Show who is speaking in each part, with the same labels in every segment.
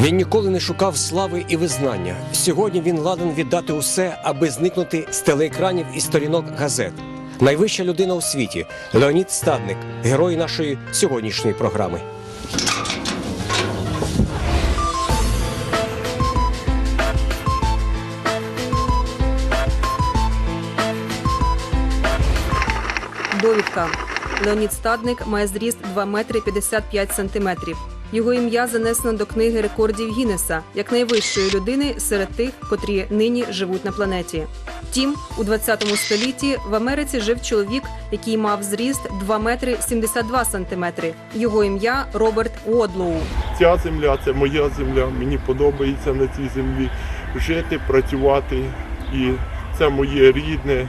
Speaker 1: Він ніколи не шукав слави і визнання. Сьогодні він ладен віддати усе, аби зникнути з телеекранів і сторінок газет. Найвища людина у світі Леонід Стадник, герой нашої сьогоднішньої програми.
Speaker 2: Довідка. Леонід Стадник має зріст 2 метри 55 сантиметрів. Його ім'я занесено до книги рекордів Гіннеса як найвищої людини серед тих, котрі нині живуть на планеті. Втім, у 20 столітті в Америці жив чоловік, який мав зріст 2 метри 72 сантиметри. Його ім'я Роберт Уодлоу.
Speaker 3: Ця земля це моя земля. Мені подобається на цій землі жити, працювати. І це моє рідне,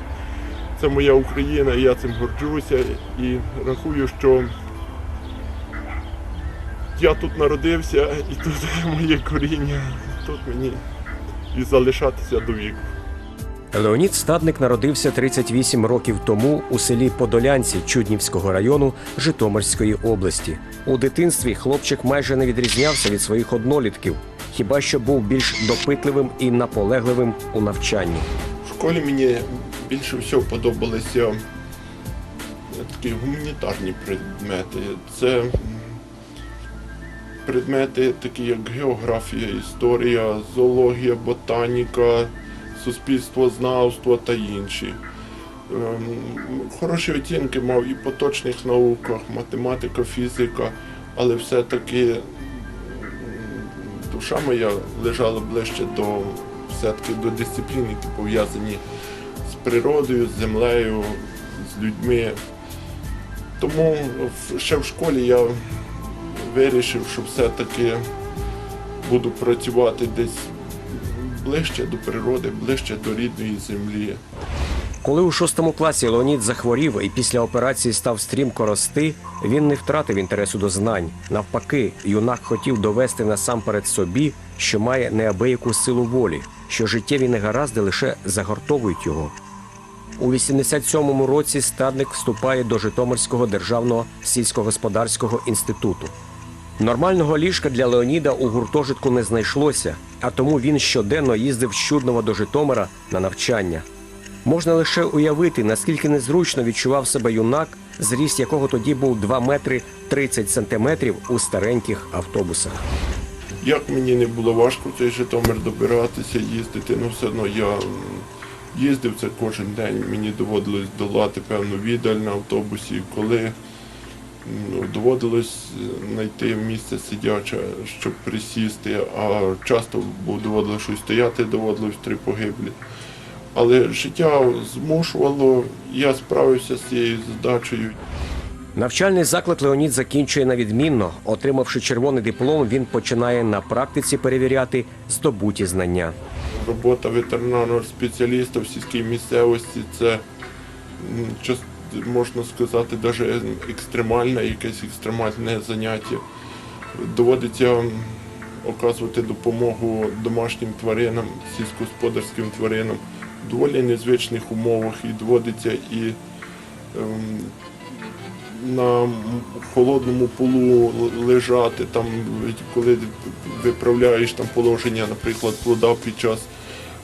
Speaker 3: це моя Україна, я цим горджуся і рахую, що я тут народився і тут моє коріння, тут мені і залишатися до віку.
Speaker 1: Леонід Стадник народився 38 років тому у селі Подолянці Чуднівського району Житомирської області. У дитинстві хлопчик майже не відрізнявся від своїх однолітків, хіба що був більш допитливим і наполегливим у навчанні.
Speaker 3: В школі мені більше всього подобалися такі гуманітарні предмети. Це предмети, такі як географія, історія, зоологія, ботаніка, суспільствознавство та інші. Ем, Хороші оцінки мав і по точних науках, математика, фізика, але все-таки душа моя лежала ближче до все-таки до дисциплін, які пов'язані з природою, з землею, з людьми. Тому ще в школі я вирішив, що все-таки буду працювати десь ближче до природи, ближче до рідної землі.
Speaker 1: Коли у шостому класі Леонід захворів і після операції став стрімко рости, він не втратив інтересу до знань. Навпаки, юнак хотів довести насамперед собі, що має неабияку силу волі, що життєві негаразди лише загортовують його. У 87-му році стадник вступає до Житомирського державного сільськогосподарського інституту. Нормального ліжка для Леоніда у гуртожитку не знайшлося, а тому він щоденно їздив з Чуднова до Житомира на навчання. Можна лише уявити, наскільки незручно відчував себе юнак, зріст якого тоді був 2 метри 30 сантиметрів у стареньких автобусах.
Speaker 3: Як мені не було важко цей Житомир добиратися, їздити, ну все одно я їздив це кожен день. Мені доводилось долати певну віддаль на автобусі. Коли доводилось знайти місце сидяче, щоб присісти, а часто доводилось щось стояти, доводилось три погиблі. Але життя змушувало, я справився з цією задачею.
Speaker 1: Навчальний заклад Леонід закінчує на відмінно. Отримавши червоний диплом, він починає на практиці перевіряти здобуті знання.
Speaker 3: Робота ветеринарного спеціаліста в сільській місцевості це м, час- можна сказати, навіть екстремальне, якесь екстремальне заняття. Доводиться оказувати допомогу домашнім тваринам, сільськогосподарським тваринам в доволі незвичних умовах і доводиться і ем, на холодному полу лежати, там, коли виправляєш там положення, наприклад, плода під час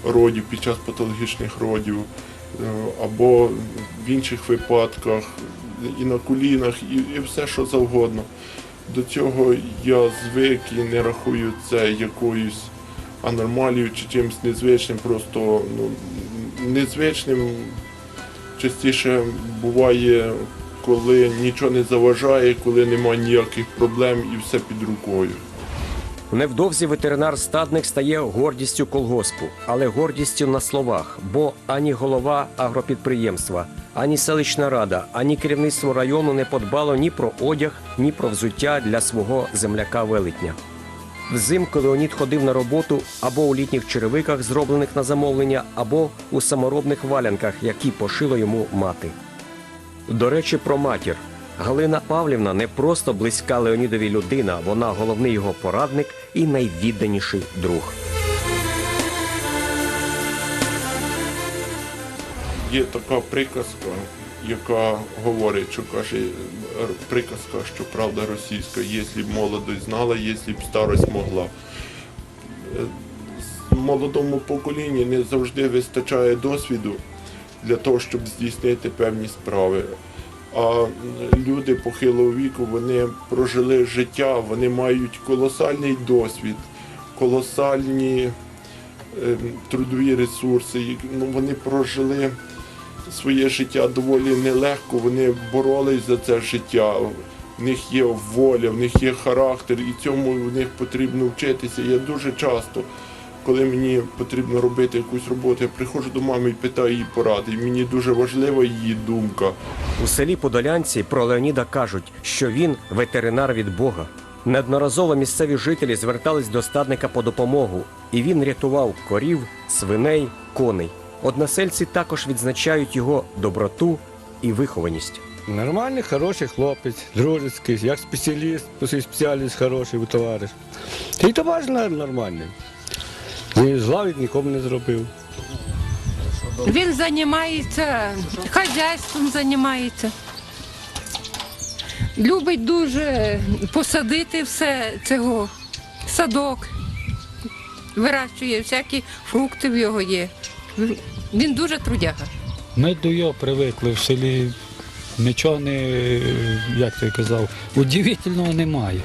Speaker 3: родів, під час патологічних родів, або в інших випадках, і на колінах, і, і все, що завгодно. До цього я звик і не рахую це якоюсь аномалією чи чимось незвичним, просто ну, незвичним частіше буває, коли нічого не заважає, коли немає ніяких проблем і все під рукою.
Speaker 1: Невдовзі ветеринар стадник стає гордістю колгоспу, але гордістю на словах, бо ані голова агропідприємства, ані селищна рада, ані керівництво району не подбало ні про одяг, ні про взуття для свого земляка велетня. Взимку Леонід ходив на роботу або у літніх черевиках, зроблених на замовлення, або у саморобних валянках, які пошила йому мати. До речі, про матір. Галина Павлівна не просто близька Леонідові людина, вона головний його порадник і найвідданіший друг.
Speaker 3: Є така приказка, яка говорить, що каже приказка, що правда російська, якщо б молодость знала, якщо б старость могла. Молодому поколінні не завжди вистачає досвіду для того, щоб здійснити певні справи. А люди похилого віку вони прожили життя, вони мають колосальний досвід, колосальні е, трудові ресурси. Ну, вони прожили своє життя доволі нелегко, вони боролись за це життя. В них є воля, в них є характер, і цьому в них потрібно вчитися. Я дуже часто, коли мені потрібно робити якусь роботу, я приходжу до мами і питаю її поради. І мені дуже важлива її думка.
Speaker 1: У селі Подолянці про Леоніда кажуть, що він ветеринар від Бога. Неодноразово місцеві жителі звертались до стадника по допомогу, і він рятував корів, свиней, коней. Односельці також відзначають його доброту і вихованість.
Speaker 4: Нормальний, хороший хлопець, дружицький, як спеціаліст, свій спеціаліст хороший товариш. І товариш нормальний. Ні зла він нікому не зробив.
Speaker 5: Він займається хазяйством, займається. Любить дуже посадити все цього садок, вирощує всякі фрукти в його є. Він дуже трудяга.
Speaker 6: Ми до його привикли в селі. Нічого не, як ти казав, удивительного немає.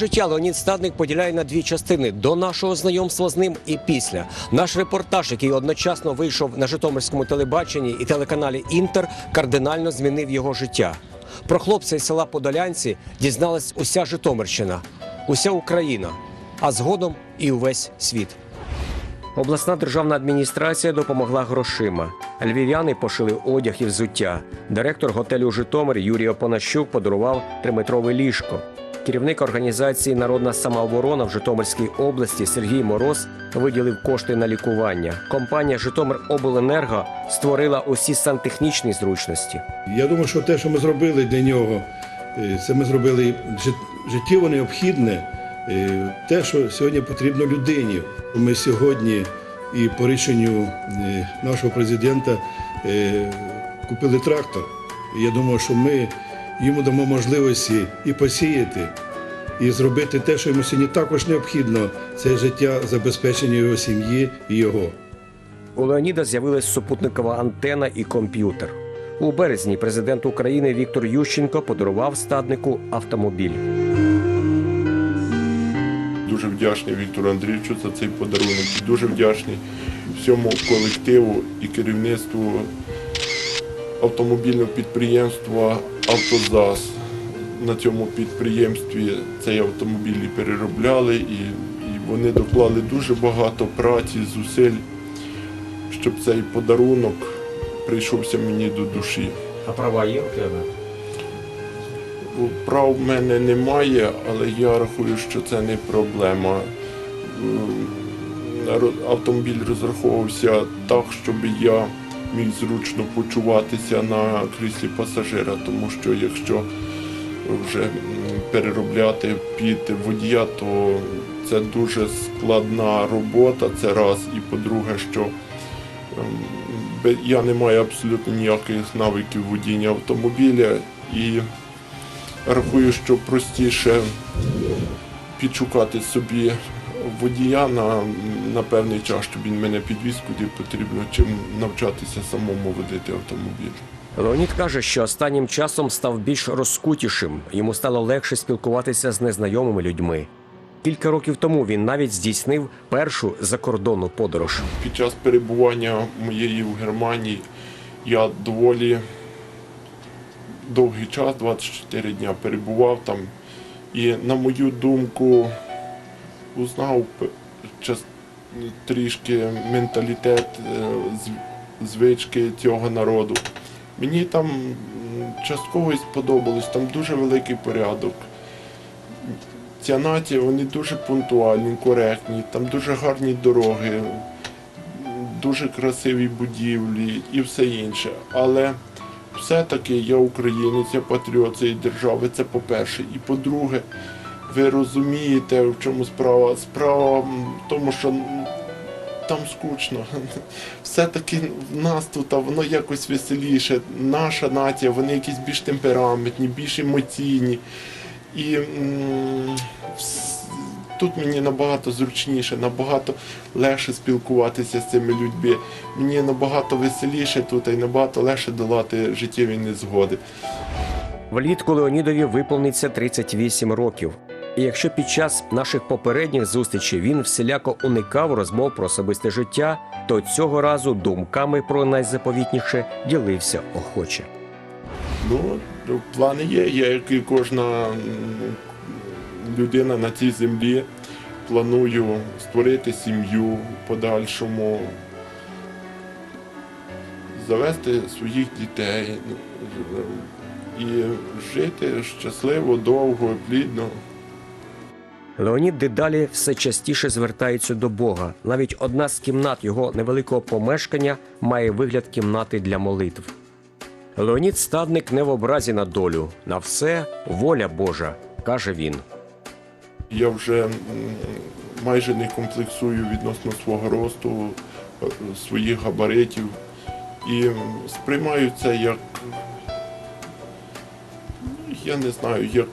Speaker 1: Життя Леонід Стадник поділяє на дві частини до нашого знайомства з ним і після. Наш репортаж, який одночасно вийшов на Житомирському телебаченні і телеканалі Інтер, кардинально змінив його життя. Про хлопця із села Подолянці дізналась уся Житомирщина, уся Україна, а згодом і увесь світ. Обласна державна адміністрація допомогла грошима. Львів'яни пошили одяг і взуття. Директор готелю Житомир Юрій Опанащук подарував триметрове ліжко. Керівник організації Народна самооборона в Житомирській області Сергій Мороз виділив кошти на лікування. Компанія Житомиробленерго створила усі сантехнічні зручності.
Speaker 7: Я думаю, що те, що ми зробили для нього, е, це ми зробили життєво необхідне, е, те, що сьогодні потрібно людині. Ми сьогодні і по рішенню е, нашого президента купили трактор. Я думаю, що ми йому дамо можливості і посіяти, і зробити те, що йому сьогодні також необхідно, це життя забезпечення його сім'ї і його.
Speaker 1: У Леоніда з'явилась супутникова антена і комп'ютер. У березні президент України Віктор Ющенко подарував стаднику автомобіль.
Speaker 3: Дуже вдячний Віктору Андрійовичу за цей подарунок. Дуже вдячний всьому колективу і керівництву автомобільного підприємства Автозас. На цьому підприємстві цей автомобіль і переробляли, і, і вони доклали дуже багато праці, зусиль, щоб цей подарунок прийшовся мені до душі.
Speaker 1: А права є у тебе?
Speaker 3: Прав в мене немає, але я рахую, що це не проблема. Автомобіль розраховувався так, щоб я міг зручно почуватися на кріслі пасажира, тому що якщо вже переробляти під водія, то це дуже складна робота, це раз. І по-друге, що ем, я не маю абсолютно ніяких навиків водіння автомобіля і рахую, що простіше підшукати собі водія на, на певний час, щоб він мене підвіз, куди потрібно, чим навчатися самому водити автомобіль.
Speaker 1: Леонід каже, що останнім часом став більш розкутішим. Йому стало легше спілкуватися з незнайомими людьми. Кілька років тому він навіть здійснив першу закордонну подорож.
Speaker 3: Під час перебування моєї в Германії я доволі довгий час, 24 дня, перебував там. І, на мою думку, узнав трішки менталітет, е, звички цього народу. Мені там частково сподобалось, там дуже великий порядок. Ця нація, вони дуже пунктуальні, коректні, там дуже гарні дороги, дуже красиві будівлі і все інше. Але все-таки я українець, я патріот цієї держави, це по-перше. І по-друге, ви розумієте, в чому справа? Справа в тому, що там скучно. Все-таки в нас тут воно якось веселіше. Наша нація, вони якісь більш темпераментні, більш емоційні. І тут мені набагато зручніше, набагато легше спілкуватися з цими людьми. Мені набагато веселіше тут і набагато легше долати життєві незгоди.
Speaker 1: Влітку Леонідові виповниться 38 років. І якщо під час наших попередніх зустрічей він всіляко уникав розмов про особисте життя, то цього разу думками про найзаповітніше ділився охоче.
Speaker 3: Ну, плани є. Як і кожна людина на цій землі, планую створити сім'ю подальшому, завести своїх дітей і жити щасливо, довго, плідно.
Speaker 1: Леонід дедалі все частіше звертається до Бога. Навіть одна з кімнат його невеликого помешкання має вигляд кімнати для молитв. Леонід Стадник не в образі на долю, на все воля Божа, каже він.
Speaker 3: Я вже майже не комплексую відносно свого росту, е, своїх габаритів і сприймаю це як, я не знаю, як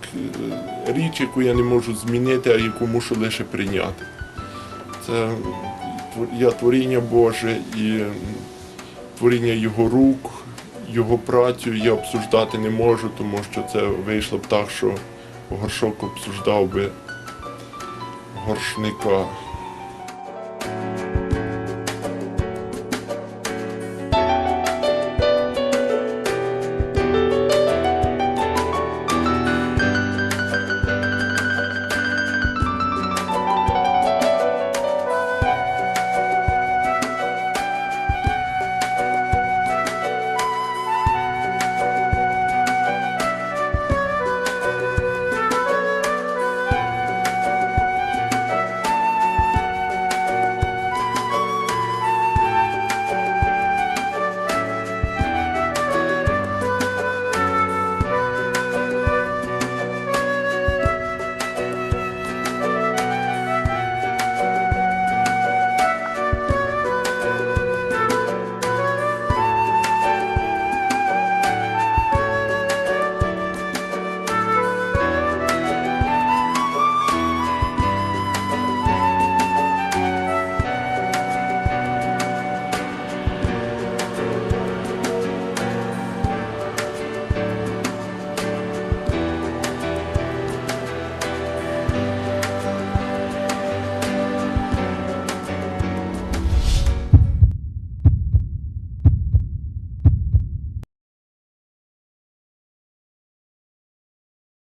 Speaker 3: е, річ, яку я не можу змінити, а яку мушу лише прийняти. Це я творіння Боже і творіння Його рук, Його працю я обсуждати не можу, тому що це вийшло б так, що горшок обсуждав би горшника.